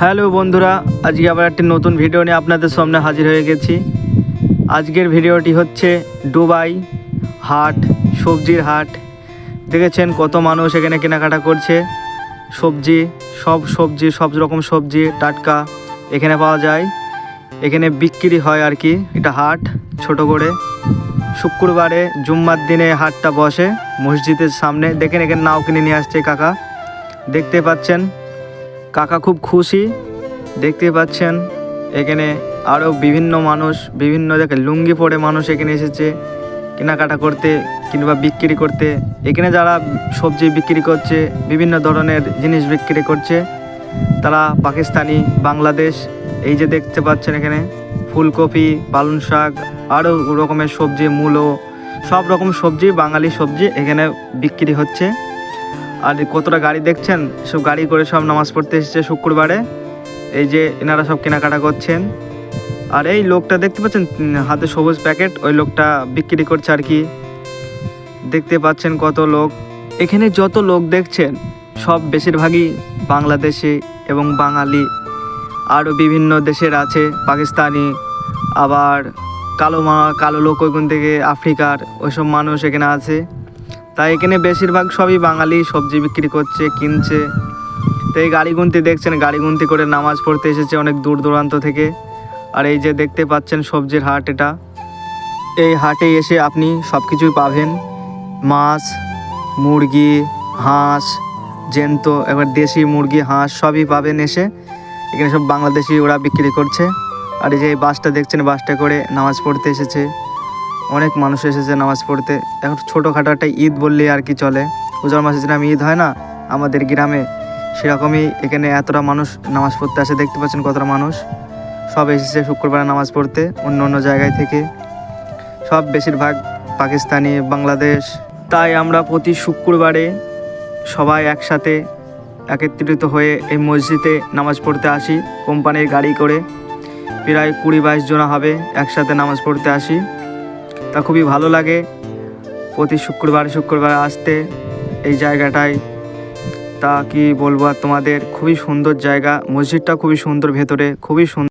Hello বন্ধুরা, আজকে আবার একটি নতুন ভিডিও নিয়ে আপনাদের সামনে হাজির হয়ে গেছি। আজকের ভিডিওটি হচ্ছে দুবাই হাট, সবজির হাট। দেখেছেন কত মানুষ এখানে কেনাকাটা করছে। সবজি, সব সবজি, সব রকম সবজি, টাটকা এখানে পাওয়া যায়। এখানে বিক্রি হয় আর কি, এটা হাট ছোট করে। শুক্রবারে জুম্মার দিনে হাটটা বসে, মসজিদের সামনে। দেখেন এখানে নাও কিনে নিয়ে আসছে কাকা। দেখতে পাচ্ছেন কাকা খুব খুশি। দেখতে পাচ্ছেন, এখানে আরও বিভিন্ন মানুষ, বিভিন্ন দেখে লুঙ্গি পরে মানুষ এখানে এসেছে, কেনাকাটা করতে কিংবা বিক্রি করতে। এখানে যারা সবজি বিক্রি করছে, বিভিন্ন ধরনের জিনিস বিক্রি করছে, তারা পাকিস্তানি, বাংলাদেশ, এই যে দেখতে পাচ্ছেন এখানে, ফুলকপি, পালং শাক আরও রকমের সবজি, মূলো, সব রকম সবজি, বাঙালি সবজি এখানে বিক্রি হচ্ছে। আর কতটা গাড়ি দেখছেন? সব গাড়ি করে সব নামাজ পড়তে এসেছে শুক্রবারে। এই যে এনারা সব কেনাকাটা করছেন। আর এই লোকটা দেখতে পাচ্ছেন? হাতে সবুজ প্যাকেট। ওই লোকটা বিক্রি করছে আর কি। দেখতে পাচ্ছেন কত লোক। এখানে যত লোক দেখছেন, সব বেশিরভাগই বাংলাদেশি এবং বাঙালি। আরও বিভিন্ন দেশের আছে, পাকিস্তানি, আবার কালো মা কালো লোক ওইখান থেকে আফ্রিকার। ওইসব মানুষ এখানে আছে। তাই এখানে বেশিরভাগ সবই বাঙালি, সবজি বিক্রি করছে, কিনছে। তো এই গাড়ি গুনতি দেখছেন গাড়ি গুনতি করে নামাজ পড়তে এসেছে অনেক দূর দূরান্ত থেকে। আর এই যে দেখতে পাচ্ছেন সবজির হাট এটা। এই হাটে এসে আপনি সব কিছুই পাবেন। মাছ, মুরগি, হাঁস, জেন্ত, এবার দেশি মুরগি, হাঁস সবই পাবেন এসে। এখানে সব বাংলাদেশি ওরা বিক্রি করছে। আর এই যে বাসটা দেখছেন, বাসটা করে নামাজ পড়তে এসেছে। অনেক মানুষ এসেছে নামাজ পড়তে। এখন ছোটোখাটো একটা ঈদ বললেই আর কি চলে। উজার মাসে যেরকম ঈদ হয় না? আমাদের গ্রামে সেরকমই এখানে এতটা মানুষ নামাজ পড়তে আসে। দেখতে পাচ্ছেন কতটা মানুষ। সব এসেছে শুক্রবারে নামাজ পড়তে অন্য অন্য জায়গায় থেকে। সব বেশিরভাগ পাকিস্তানি, বাংলাদেশ। তাই আমরা প্রতি শুক্রবারে সবাই একসাথে একত্রিত হয়ে এই মসজিদে নামাজ পড়তে আসি। কোম্পানির গাড়ি করে প্রায় কুড়ি বাইশ জনা হবে একসাথে নামাজ পড়তে আসি। তা খুবই ভালো লাগে। প্রতি শুক্রবার শুক্রবার আসতে এই জায়গাটায়। তা কি বলব আর তোমাদের? খুবই সুন্দর জায়গা। মসজিদটা খুবই সুন্দর ভেতরে। খুবই সুন্দর